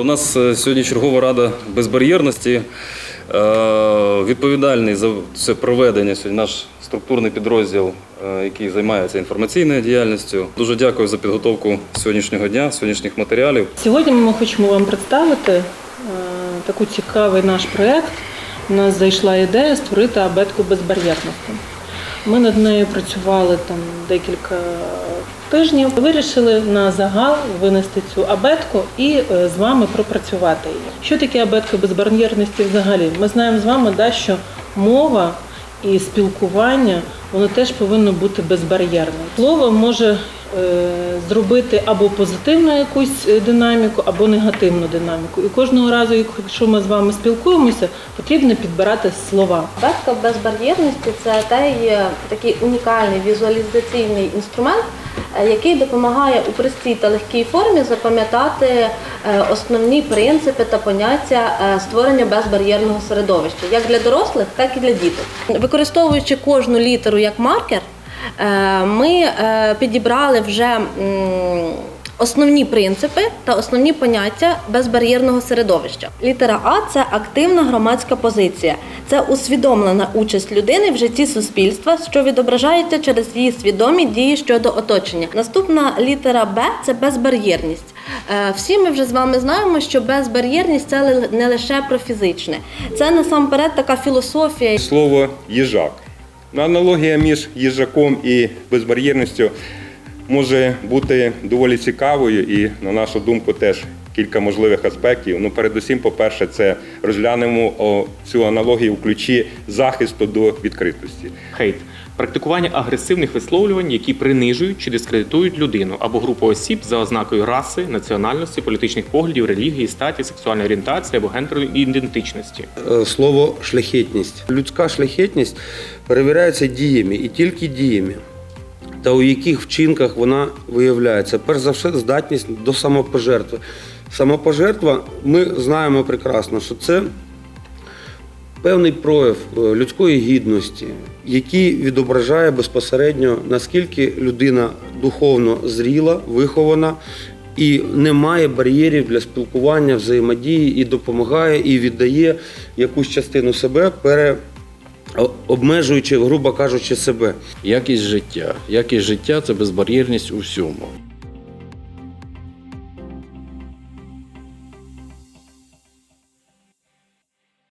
У нас е, сьогодні чергова рада безбар'єрності. Е, Відповідальний за це проведення сьогодні наш структурний підрозділ, е, який займається інформаційною діяльністю. Дуже дякую за підготовку сьогоднішнього дня, сьогоднішніх матеріалів. Сьогодні ми хочемо вам представити такий цікавий наш проєкт. У нас зайшла ідея створити абетку безбар'єрності. Ми над нею працювали там декілька тижнів. Вирішили на загал винести цю абетку і е, з вами пропрацювати її. Що таке абетка безбар'єрності взагалі? Ми знаємо з вами, да, що мова і спілкування воно теж повинно бути безбар'єрним. Слово може зробити або позитивну якусь е, динаміку, або негативну динаміку. І кожного разу, якщо ми з вами спілкуємося, потрібно підбирати слова. Абетка безбар'єрності це той е, такий унікальний візуалізаційний інструмент, е, який допомагає у простій та легкій формі запам'ятати е, основні принципи та поняття е, створення безбар'єрного середовища, як для дорослих, так і для діток. Використовуючи кожну літеру як маркер, е, ми е, підібрали вже Основні принципи та основні поняття безбар'єрного середовища. Літера А це активна громадська позиція. Це усвідомлена участь людини в житті суспільства, що відображається через її свідомі дії щодо оточення. Наступна літера Б це безбар'єрність. Е, Всі ми вже з вами знаємо, що безбар'єрність це не лише про фізичне, це насамперед така філософія. Слово їжак. Аналогія між їжаком і безбар'єрністю може бути доволі цікавою і, на нашу думку, теж кілька можливих аспектів. Ну, передусім, по-перше, це розглянемо цю аналогію в ключі захисту до відкритості. Хейт практикування агресивних висловлювань, які принижують чи дискредитують людину або групу осіб за ознакою раси, національності, політичних поглядів, релігії, статі, сексуальної орієнтації або гендерної ідентичності. Е, слово шляхетність. Людська шляхетність перевіряється діями і тільки діями, та у яких вчинках вона виявляється. Перш за все, здатність до самопожертви. Самопожертва, ми знаємо прекрасно, що це певний прояв е, людської гідності, який відображає безпосередньо, наскільки людина духовно зріла, вихована і не має бар'єрів для спілкування, взаємодії, і допомагає, і віддає якусь частину себе, пере, обмежуючи, грубо кажучи, себе. Якість життя. Якість життя це безбар'єрність у всьому.